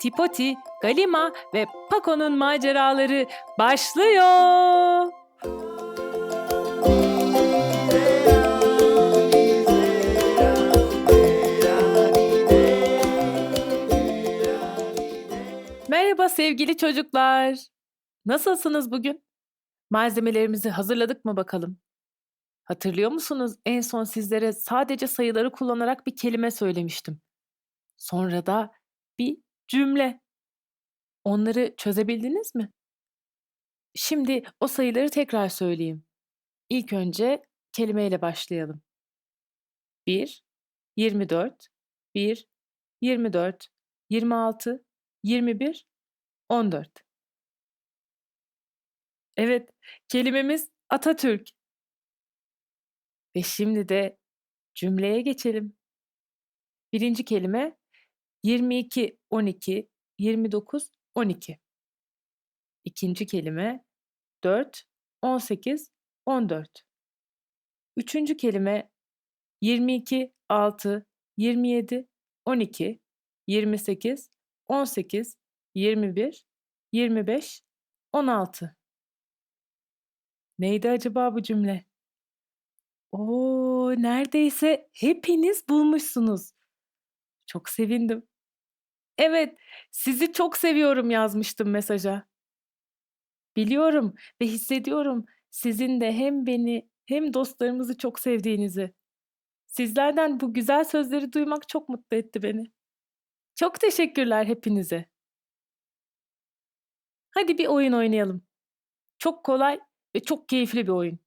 Tipoti, Galima ve Paco'nun maceraları başlıyor. Sevgili çocuklar. Nasılsınız bugün? Malzemelerimizi hazırladık mı bakalım? Hatırlıyor musunuz? En son sizlere sadece sayıları kullanarak bir kelime söylemiştim. Sonra da bir cümle. Onları çözebildiniz mi? Şimdi o sayıları tekrar söyleyeyim. İlk önce kelimeyle başlayalım. 1, 24, 1, 24, 26, 21, 14. Evet, kelimemiz Atatürk. Ve şimdi de cümleye geçelim. Birinci kelime 22, 12, 29, 12. İkinci kelime 4, 18, 14. Üçüncü kelime 22, 6, 27, 12, 28, 18, 21, 25, 16. Neydi acaba bu cümle? Oo, neredeyse hepiniz bulmuşsunuz. Çok sevindim. Evet, sizi çok seviyorum yazmıştım mesaja. Biliyorum ve hissediyorum sizin de hem beni hem dostlarımızı çok sevdiğinizi. Sizlerden bu güzel sözleri duymak çok mutlu etti beni. Çok teşekkürler hepinize. Hadi bir oyun oynayalım. Çok kolay ve çok keyifli bir oyun.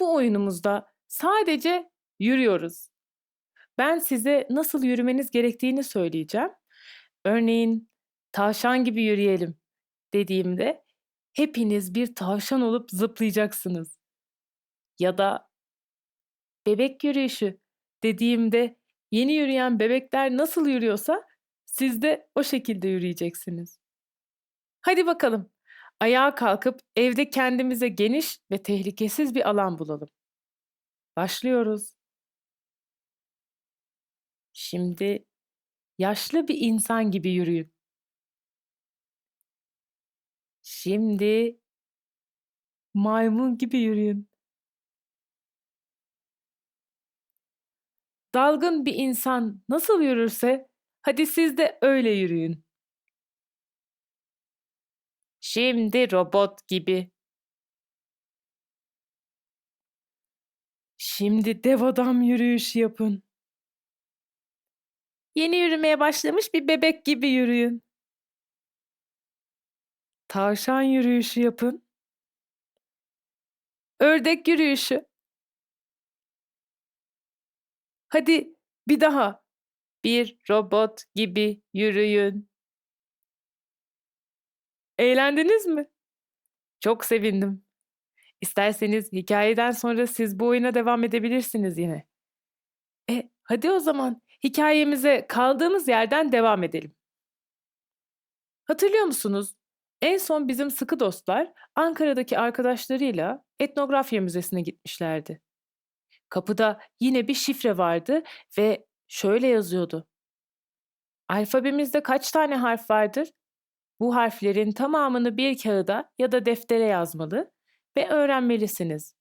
Bu oyunumuzda sadece yürüyoruz. Ben size nasıl yürümeniz gerektiğini söyleyeceğim. Örneğin tavşan gibi yürüyelim dediğimde hepiniz bir tavşan olup zıplayacaksınız. Ya da bebek yürüyüşü dediğimde yeni yürüyen bebekler nasıl yürüyorsa siz de o şekilde yürüyeceksiniz. Hadi bakalım. Ayağa kalkıp evde kendimize geniş ve tehlikesiz bir alan bulalım. Başlıyoruz. Şimdi yaşlı bir insan gibi yürüyün. Şimdi maymun gibi yürüyün. Dalgın bir insan nasıl yürürse hadi siz de öyle yürüyün. Şimdi robot gibi. Şimdi dev adam yürüyüşü yapın. Yeni yürümeye başlamış bir bebek gibi yürüyün. Tavşan yürüyüşü yapın. Ördek yürüyüşü. Hadi bir daha. Bir robot gibi yürüyün. Eğlendiniz mi? Çok sevindim. İsterseniz hikayeden sonra siz bu oyuna devam edebilirsiniz yine. E, hadi o zaman hikayemize kaldığımız yerden devam edelim. Hatırlıyor musunuz? En son bizim sıkı dostlar Ankara'daki arkadaşlarıyla etnografya müzesine gitmişlerdi. Kapıda yine bir şifre vardı ve şöyle yazıyordu. Alfabemizde kaç tane harf vardır? Bu harflerin tamamını bir kağıda ya da deftere yazmalı ve öğrenmelisiniz.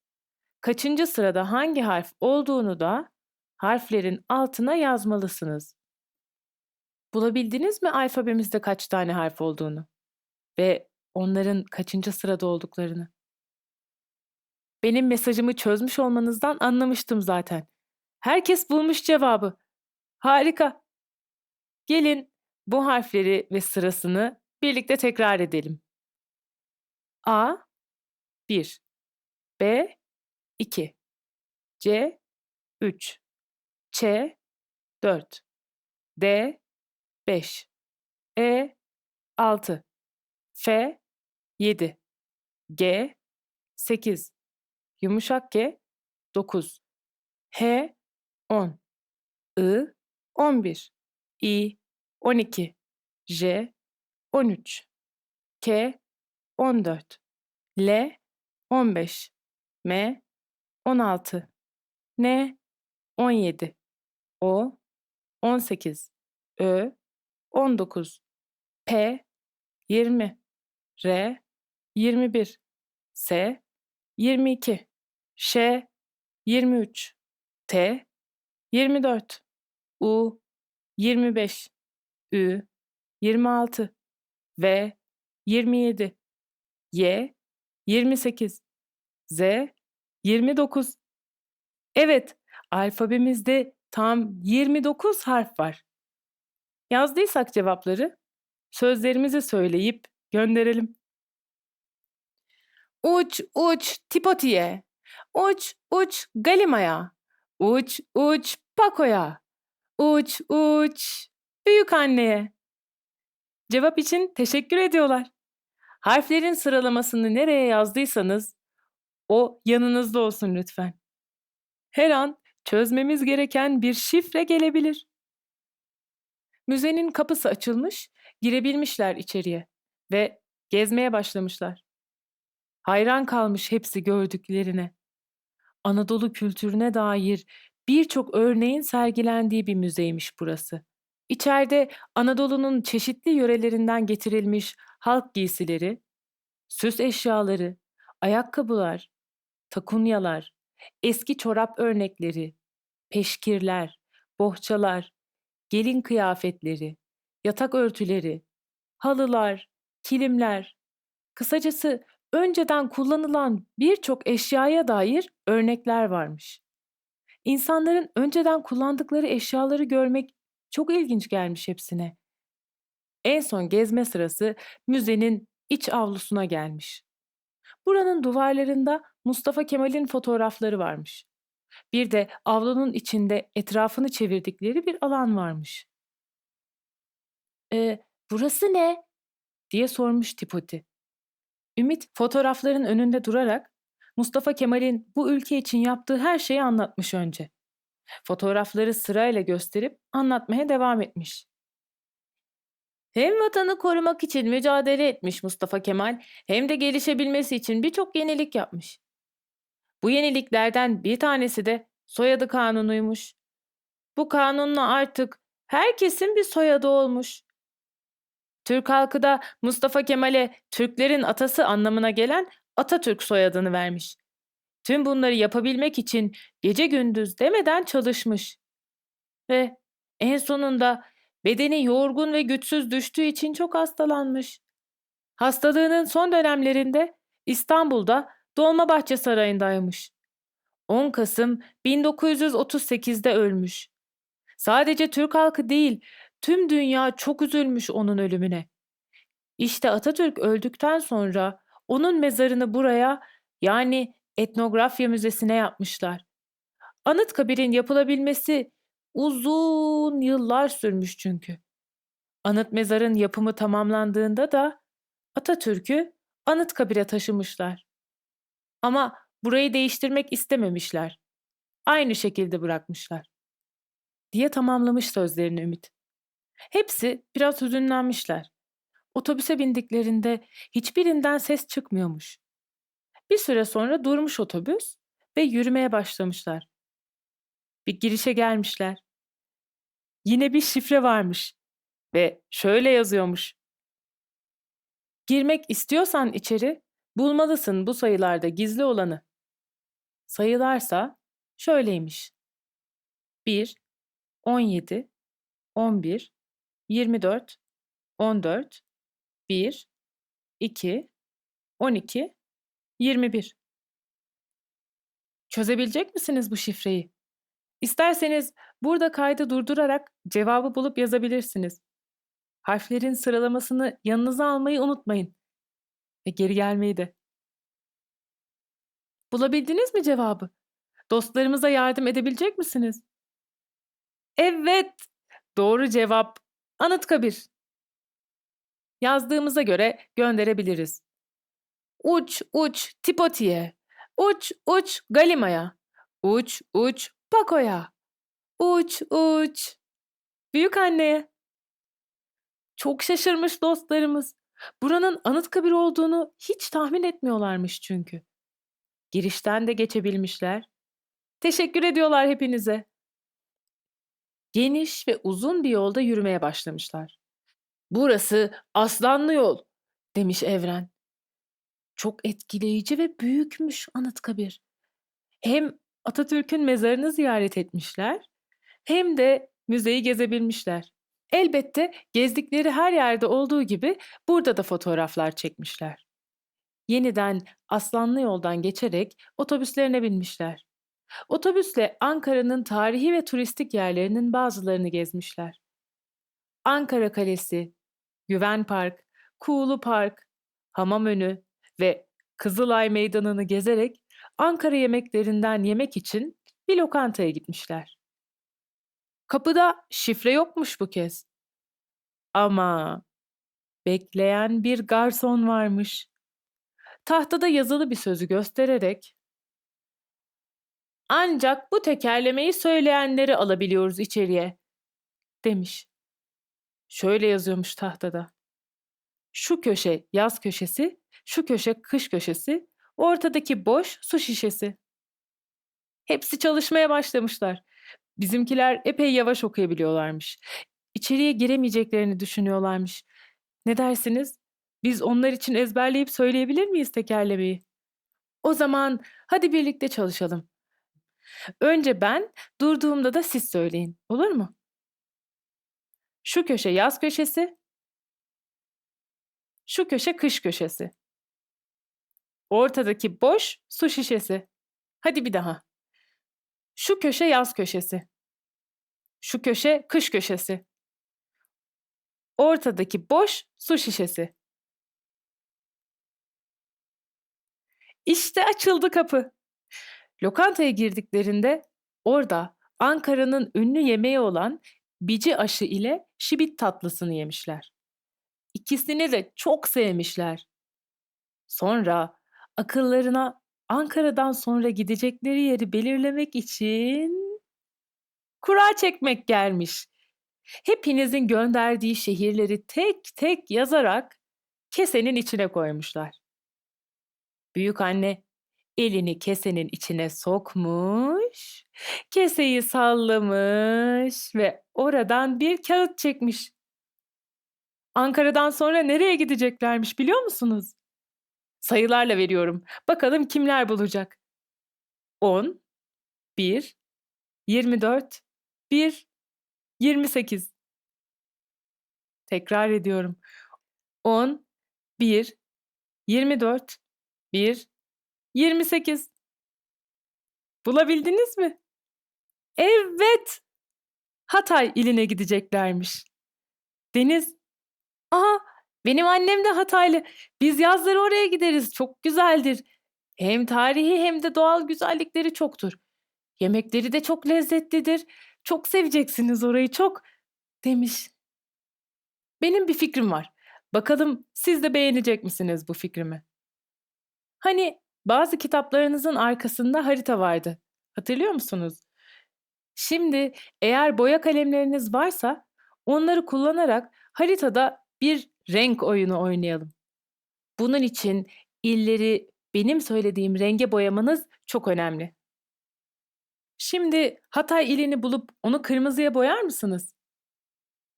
Kaçıncı sırada hangi harf olduğunu da harflerin altına yazmalısınız. Bulabildiniz mi alfabemizde kaç tane harf olduğunu ve onların kaçıncı sırada olduklarını? Benim mesajımı çözmüş olmanızdan anlamıştım zaten. Herkes bulmuş cevabı. Harika. Gelin bu harfleri ve sırasını birlikte tekrar edelim. A 1 B 2 C 3 Ç 4 D 5 E 6 F 7 G 8 Yumuşak G 9 H 10 I 11 I 12 J 13 K 14 L 15 M 16 N 17 O 18 Ö 19 P 20 R 21 S 22 Ş 23 T 24 U 25 Ü 26 V 27 Y 28 Z 29 Evet, alfabemizde tam 29 harf var. Yazdıysak cevapları sözlerimizi söyleyip gönderelim. Uç uç Tipoti'ye, uç uç Galima'ya, uç uç Pako'ya, uç uç büyük anneye. Cevap için teşekkür ediyorlar. Harflerin sıralamasını nereye yazdıysanız o yanınızda olsun lütfen. Her an çözmemiz gereken bir şifre gelebilir. Müzenin kapısı açılmış, girebilmişler içeriye ve gezmeye başlamışlar. Hayran kalmış hepsi gördüklerine. Anadolu kültürüne dair birçok örneğin sergilendiği bir müzeymiş burası. İçeride Anadolu'nun çeşitli yörelerinden getirilmiş halk giysileri, süs eşyaları, ayakkabılar, takunyalar, eski çorap örnekleri, peşkirler, bohçalar, gelin kıyafetleri, yatak örtüleri, halılar, kilimler, kısacası önceden kullanılan birçok eşyaya dair örnekler varmış. İnsanların önceden kullandıkları eşyaları görmek çok ilginç gelmiş hepsine. En son gezme sırası müzenin iç avlusuna gelmiş. Buranın duvarlarında Mustafa Kemal'in fotoğrafları varmış. Bir de avlunun içinde etrafını çevirdikleri bir alan varmış. "E, burası ne?" diye sormuş Tipoti. Ümit fotoğrafların önünde durarak Mustafa Kemal'in bu ülke için yaptığı her şeyi anlatmış önce. Fotoğrafları sırayla gösterip anlatmaya devam etmiş. Hem vatanı korumak için mücadele etmiş Mustafa Kemal hem de gelişebilmesi için birçok yenilik yapmış. Bu yeniliklerden bir tanesi de soyadı kanunuymuş. Bu kanunla artık herkesin bir soyadı olmuş. Türk halkı da Mustafa Kemal'e Türklerin atası anlamına gelen Atatürk soyadını vermiş. Tüm bunları yapabilmek için gece gündüz demeden çalışmış. Ve en sonunda bedeni yorgun ve güçsüz düştüğü için çok hastalanmış. Hastalığının son dönemlerinde İstanbul'da Dolmabahçe Sarayı'ndaymış. 10 Kasım 1938'de ölmüş. Sadece Türk halkı değil, tüm dünya çok üzülmüş onun ölümüne. İşte Atatürk öldükten sonra onun mezarını buraya yani etnografya müzesine yapmışlar. Anıtkabir'in yapılabilmesi uzun yıllar sürmüş çünkü. Anıt mezarın yapımı tamamlandığında da Atatürk'ü Anıtkabir'e taşımışlar. Ama burayı değiştirmek istememişler. Aynı şekilde bırakmışlar. Diye tamamlamış sözlerini Ümit. Hepsi biraz hüzünlenmişler. Otobüse bindiklerinde hiçbirinden ses çıkmıyormuş. Bir süre sonra durmuş otobüs ve yürümeye başlamışlar. Bir girişe gelmişler. Yine bir şifre varmış ve şöyle yazıyormuş. Girmek istiyorsan içeri bulmalısın bu sayılarda gizli olanı. Sayılarsa şöyleymiş. 1, 17, 11, 24, 14, 1, 2, 12, 21. Çözebilecek misiniz bu şifreyi? İsterseniz burada kaydı durdurarak cevabı bulup yazabilirsiniz. Harflerin sıralamasını yanınıza almayı unutmayın. Ve geri gelmeyi de. Bulabildiniz mi cevabı? Dostlarımıza yardım edebilecek misiniz? Evet, doğru cevap Anıtkabir. Yazdığımıza göre gönderebiliriz. Uç uç Tipoti'ye, uç uç Galima'ya, uç uç Pako'ya, uç uç büyük anneye. Çok şaşırmış dostlarımız. Buranın Anıtkabir olduğunu hiç tahmin etmiyorlarmış çünkü. Girişten de geçebilmişler. Teşekkür ediyorlar hepinize. Geniş ve uzun bir yolda yürümeye başlamışlar. Burası Aslanlı Yol, demiş Evren. Çok etkileyici ve büyükmüş Anıtkabir. Hem Atatürk'ün mezarını ziyaret etmişler, hem de müzeyi gezebilmişler. Elbette gezdikleri her yerde olduğu gibi burada da fotoğraflar çekmişler. Yeniden Aslanlı Yoldan geçerek otobüslerine binmişler. Otobüsle Ankara'nın tarihi ve turistik yerlerinin bazılarını gezmişler. Ankara Kalesi, Güven Park, Kuğulu Park, Hamamönü ve Kızılay Meydanı'nı gezerek Ankara yemeklerinden yemek için bir lokantaya gitmişler. Kapıda şifre yokmuş bu kez. Ama bekleyen bir garson varmış. Tahtada yazılı bir sözü göstererek ancak bu tekerlemeyi söyleyenleri alabiliyoruz içeriye demiş. Şöyle yazıyormuş tahtada. Şu köşe yaz köşesi, şu köşe kış köşesi, ortadaki boş su şişesi. Hepsi çalışmaya başlamışlar. Bizimkiler epey yavaş okuyabiliyorlarmış. İçeriye giremeyeceklerini düşünüyorlarmış. Ne dersiniz? Biz onlar için ezberleyip söyleyebilir miyiz tekerlemeyi? O zaman hadi birlikte çalışalım. Önce ben, durduğumda da siz söyleyin. Olur mu? Şu köşe yaz köşesi. Şu köşe kış köşesi. Ortadaki boş su şişesi. Hadi bir daha. Şu köşe yaz köşesi. Şu köşe kış köşesi. Ortadaki boş su şişesi. İşte açıldı kapı. Lokantaya girdiklerinde orada Ankara'nın ünlü yemeği olan bici aşı ile şibit tatlısını yemişler. İkisini de çok sevmişler. Sonra akıllarına Ankara'dan sonra gidecekleri yeri belirlemek için kura çekmek gelmiş. Hepinizin gönderdiği şehirleri tek tek yazarak kesenin içine koymuşlar. Büyük anne elini kesenin içine sokmuş, keseyi sallamış ve oradan bir kağıt çekmiş. Ankara'dan sonra nereye gideceklermiş biliyor musunuz? Sayılarla veriyorum. Bakalım kimler bulacak? 10, 1, 24, 1, 28. Tekrar ediyorum. 10, 1, 24, 1, 28. Bulabildiniz mi? Evet. Hatay iline gideceklermiş. Deniz, aha benim annem de Hataylı. Biz yazları oraya gideriz. Çok güzeldir. Hem tarihi hem de doğal güzellikleri çoktur. Yemekleri de çok lezzetlidir. Çok seveceksiniz orayı çok demiş. Benim bir fikrim var. Bakalım siz de beğenecek misiniz bu fikrimi? Hani bazı kitaplarınızın arkasında harita vardı. Hatırlıyor musunuz? Şimdi eğer boya kalemleriniz varsa onları kullanarak haritada bir renk oyunu oynayalım. Bunun için illeri benim söylediğim renge boyamanız çok önemli. Şimdi Hatay ilini bulup onu kırmızıya boyar mısınız?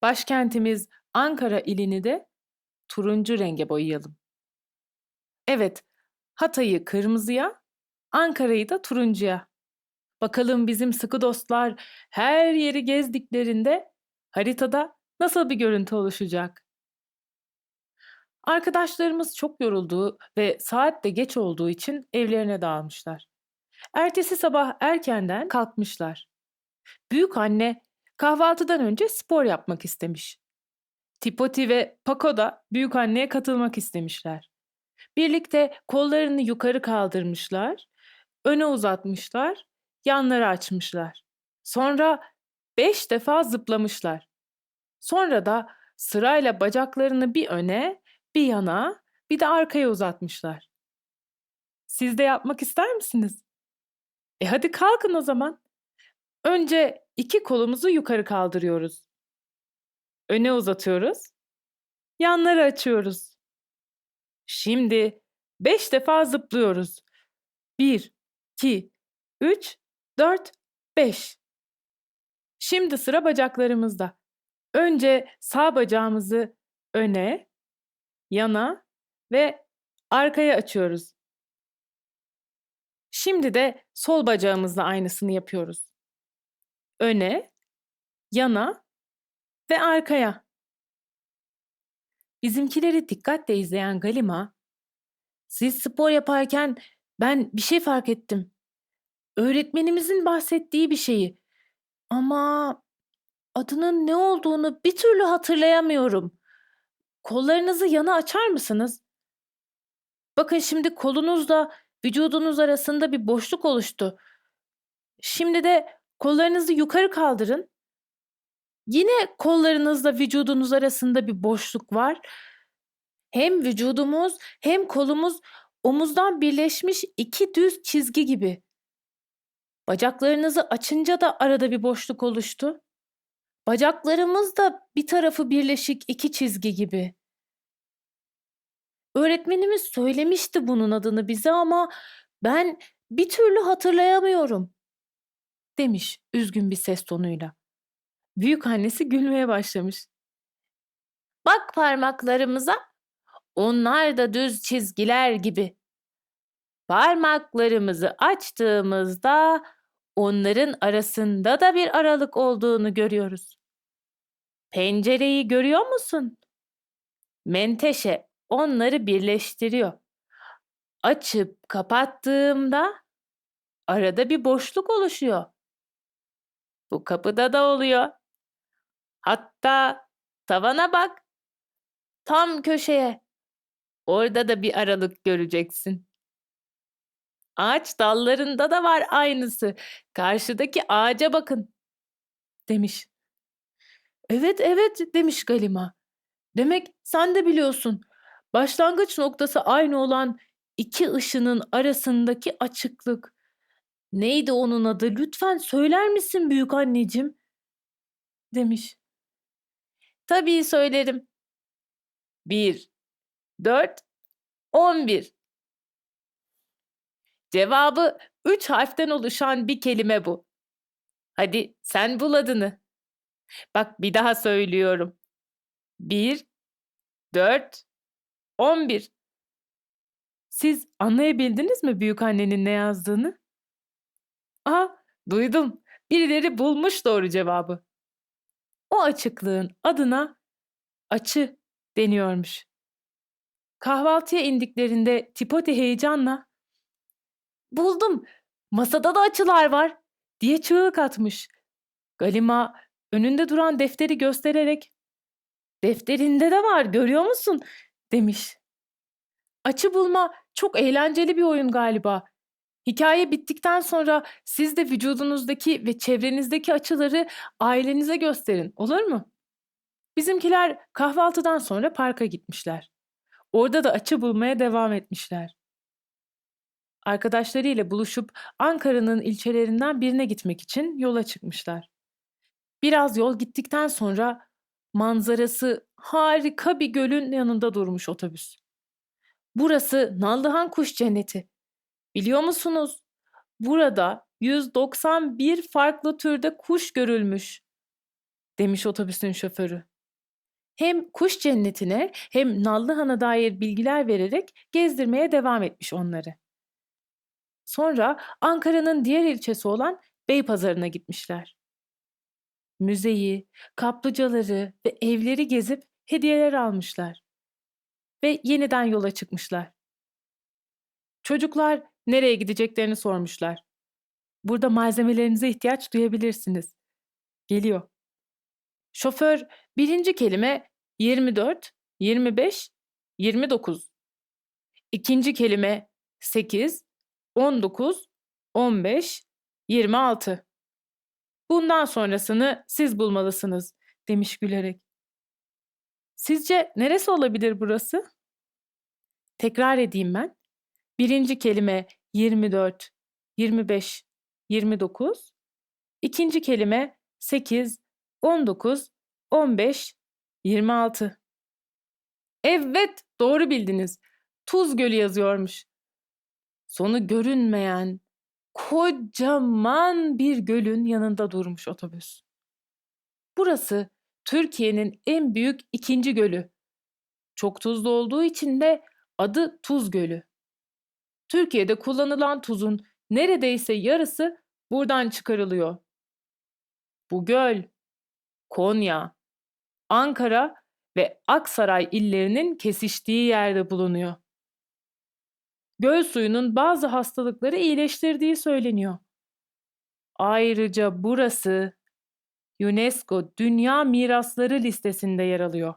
Başkentimiz Ankara ilini de turuncu renge boyayalım. Evet, Hatay'ı kırmızıya, Ankara'yı da turuncuya. Bakalım bizim sıkı dostlar her yeri gezdiklerinde haritada nasıl bir görüntü oluşacak? Arkadaşlarımız çok yorulduğu ve saat de geç olduğu için evlerine dağılmışlar. Ertesi sabah erkenden kalkmışlar. Büyük anne kahvaltıdan önce spor yapmak istemiş. Tipoti ve Paco da büyük anneye katılmak istemişler. Birlikte kollarını yukarı kaldırmışlar, öne uzatmışlar, yanları açmışlar. Sonra beş defa zıplamışlar. Sonra da sırayla bacaklarını bir öne, bir yana, bir de arkaya uzatmışlar. Siz de yapmak ister misiniz? E hadi kalkın o zaman. Önce iki kolumuzu yukarı kaldırıyoruz. Öne uzatıyoruz. yanları açıyoruz. Şimdi 5 defa zıplıyoruz. 1, 2, 3, 4, 5. Şimdi sıra bacaklarımızda. Önce sağ bacağımızı öne, yana ve arkaya açıyoruz. Şimdi de sol bacağımızla aynısını yapıyoruz. Öne, yana ve arkaya. Bizimkileri dikkatle izleyen Galima, siz spor yaparken ben bir şey fark ettim. Öğretmenimizin bahsettiği bir şeyi. Ama adının ne olduğunu bir türlü hatırlayamıyorum. Kollarınızı yana açar mısınız? Bakın şimdi kolunuzla vücudunuz arasında bir boşluk oluştu. Şimdi de kollarınızı yukarı kaldırın. Yine kollarınızla vücudunuz arasında bir boşluk var. Hem vücudumuz hem kolumuz omuzdan birleşmiş iki düz çizgi gibi. Bacaklarınızı açınca da arada bir boşluk oluştu. Bacaklarımız da bir tarafı birleşik iki çizgi gibi. Öğretmenimiz söylemişti bunun adını bize ama ben bir türlü hatırlayamıyorum. Demiş üzgün bir ses tonuyla. Büyük annesi gülmeye başlamış. Bak parmaklarımıza. Onlar da düz çizgiler gibi. Parmaklarımızı açtığımızda onların arasında da bir aralık olduğunu görüyoruz. Pencereyi görüyor musun? Menteşe onları birleştiriyor. Açıp kapattığımda arada bir boşluk oluşuyor. Bu kapıda da oluyor. Hatta tavana bak. Tam köşeye. Orada da bir aralık göreceksin. Ağaç dallarında da var aynısı. Karşıdaki ağaca bakın." demiş. "Evet, evet." demiş Galima. "Demek sen de biliyorsun. Başlangıç noktası aynı olan iki ışının arasındaki açıklık. Neydi onun adı? Lütfen söyler misin büyük anneciğim?" demiş. "Tabii söylerim. 1, 4, 11. Cevabı 3 harften oluşan bir kelime bu. Hadi sen bul adını. Bak bir daha söylüyorum. 1, 4, 11. Siz anlayabildiniz mi büyük annenin ne yazdığını? Aha, duydum. Birileri bulmuş doğru cevabı. O açıklığın adına açı deniyormuş. Kahvaltıya indiklerinde Tipoti heyecanla "Buldum, masada da açılar var." diye çığlık atmış. Galima önünde duran defteri göstererek "Defterinde de var, görüyor musun?" demiş. Açı bulma çok eğlenceli bir oyun galiba. Hikaye bittikten sonra siz de vücudunuzdaki ve çevrenizdeki açıları ailenize gösterin, olur mu? Bizimkiler kahvaltıdan sonra parka gitmişler. Orada da açı bulmaya devam etmişler. Arkadaşlarıyla buluşup Ankara'nın ilçelerinden birine gitmek için yola çıkmışlar. Biraz yol gittikten sonra manzarası harika bir gölün yanında durmuş otobüs. Burası Nallıhan Kuş Cenneti. Biliyor musunuz? Burada 191 farklı türde kuş görülmüş, demiş otobüsün şoförü. Hem kuş cennetine hem Nallıhan'a dair bilgiler vererek gezdirmeye devam etmiş onları. Sonra Ankara'nın diğer ilçesi olan Beypazarı'na gitmişler. Müzeyi, kaplıcaları ve evleri gezip hediyeler almışlar. Ve yeniden yola çıkmışlar. Çocuklar nereye gideceklerini sormuşlar. Burada malzemelerinize ihtiyaç duyabilirsiniz. Geliyor. Şoför birinci kelime 24, 25, 29. İkinci kelime 8, 19, 15, 26. Bundan sonrasını siz bulmalısınız demiş gülerek. Sizce neresi olabilir burası? Tekrar edeyim ben. Birinci kelime 24, 25, 29. İkinci kelime 8, 19, 15, 26. Evet, doğru bildiniz. Tuz Gölü yazıyormuş. Sonu görünmeyen kocaman bir gölün yanında durmuş otobüs. Burası Türkiye'nin en büyük ikinci gölü. Çok tuzlu olduğu için de adı Tuz Gölü. Türkiye'de kullanılan tuzun neredeyse yarısı buradan çıkarılıyor. Bu göl Konya, Ankara ve Aksaray illerinin kesiştiği yerde bulunuyor. Göl suyunun bazı hastalıkları iyileştirdiği söyleniyor. Ayrıca burası UNESCO Dünya Mirasları listesinde yer alıyor.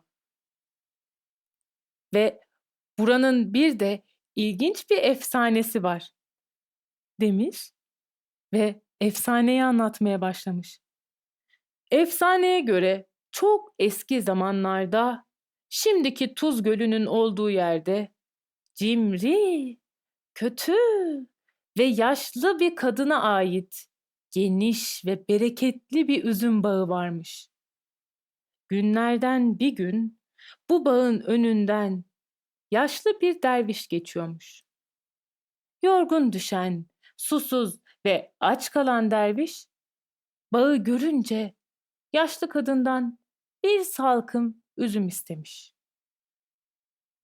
Ve buranın bir de ilginç bir efsanesi var. Demiş ve efsaneyi anlatmaya başlamış. Efsaneye göre çok eski zamanlarda şimdiki Tuz Gölü'nün olduğu yerde cimri, kötü ve yaşlı bir kadına ait geniş ve bereketli bir üzüm bağı varmış. Günlerden bir gün bu bağın önünden yaşlı bir derviş geçiyormuş. Yorgun düşen, susuz ve aç kalan derviş bağı görünce yaşlı kadından bir salkım üzüm istemiş.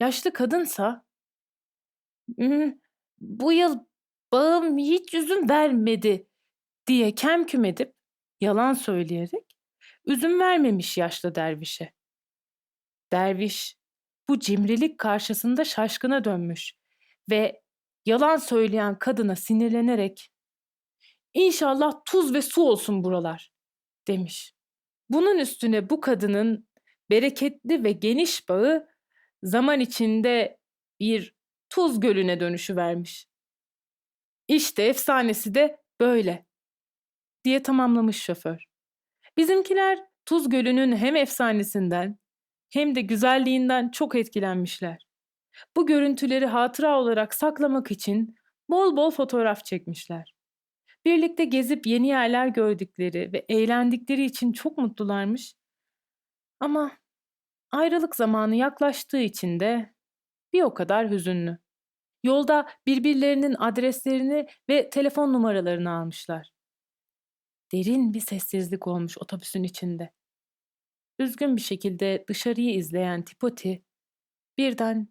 Yaşlı kadınsa "Hmm, bu yıl bağım hiç üzüm vermedi diye kemküm edip yalan söyleyerek üzüm vermemiş yaşlı dervişe. Derviş bu cimrilik karşısında şaşkına dönmüş ve yalan söyleyen kadına sinirlenerek İnşallah tuz ve su olsun buralar demiş. Bunun üstüne bu kadının bereketli ve geniş bağı zaman içinde bir tuz gölüne dönüşü vermiş. İşte efsanesi de böyle diye tamamlamış şoför. Bizimkiler Tuz Gölü'nün hem efsanesinden hem de güzelliğinden çok etkilenmişler. Bu görüntüleri hatıra olarak saklamak için bol bol fotoğraf çekmişler. Birlikte gezip yeni yerler gördükleri ve eğlendikleri için çok mutlularmış. Ama ayrılık zamanı yaklaştığı için de bir o kadar hüzünlü. Yolda birbirlerinin adreslerini ve telefon numaralarını almışlar. Derin bir sessizlik olmuş otobüsün içinde. Üzgün bir şekilde dışarıyı izleyen Tipoti birden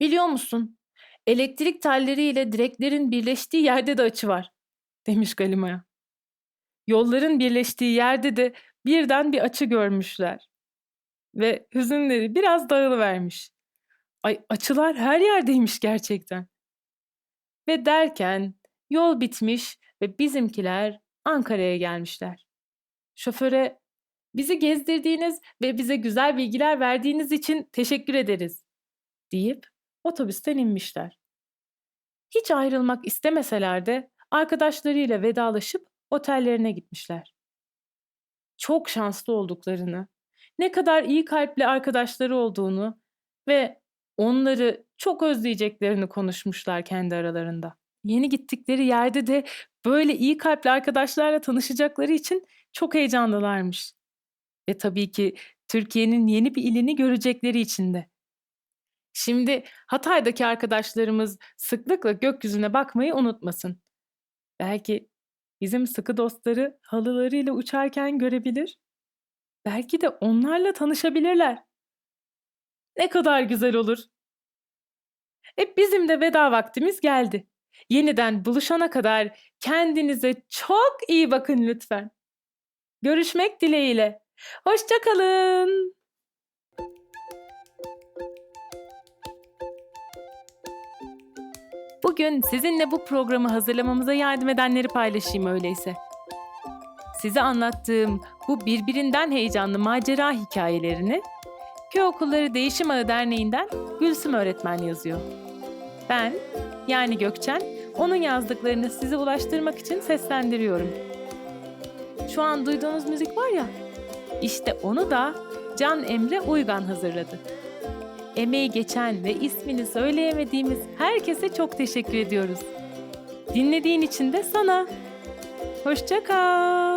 "Biliyor musun? Elektrik telleriyle direklerin birleştiği yerde de açı var." demiş Galima'ya. Yolların birleştiği yerde de birden bir açı görmüşler ve hüzünleri biraz dağılıvermiş. Ay açılar her yerdeymiş gerçekten. Ve derken yol bitmiş ve bizimkiler Ankara'ya gelmişler. Şoföre bizi gezdirdiğiniz ve bize güzel bilgiler verdiğiniz için teşekkür ederiz deyip otobüsten inmişler. Hiç ayrılmak istemeseler de arkadaşlarıyla vedalaşıp otellerine gitmişler. Çok şanslı olduklarını, ne kadar iyi kalpli arkadaşları olduğunu ve onları çok özleyeceklerini konuşmuşlar kendi aralarında. Yeni gittikleri yerde de böyle iyi kalpli arkadaşlarla tanışacakları için çok heyecanlılarmış. Ve tabii ki Türkiye'nin yeni bir ilini görecekleri için de. Şimdi Hatay'daki arkadaşlarımız sıklıkla gökyüzüne bakmayı unutmasın. Belki bizim sıkı dostları halılarıyla uçarken görebilir. Belki de onlarla tanışabilirler. Ne kadar güzel olur. E bizim de veda vaktimiz geldi. Yeniden buluşana kadar kendinize çok iyi bakın lütfen. Görüşmek dileğiyle. Hoşça kalın. Bugün sizinle bu programı hazırlamamıza yardım edenleri paylaşayım öyleyse. Size anlattığım bu birbirinden heyecanlı macera hikayelerini Köy Okulları Değişim Ağı Derneği'nden Gülsüm öğretmen yazıyor. Ben, yani Gökçen, onun yazdıklarını size ulaştırmak için seslendiriyorum. Şu an duyduğunuz müzik var ya, işte onu da Can Emre Uygan hazırladı. Emeği geçen ve ismini söyleyemediğimiz herkese çok teşekkür ediyoruz. Dinlediğin için de sana. Hoşça kal.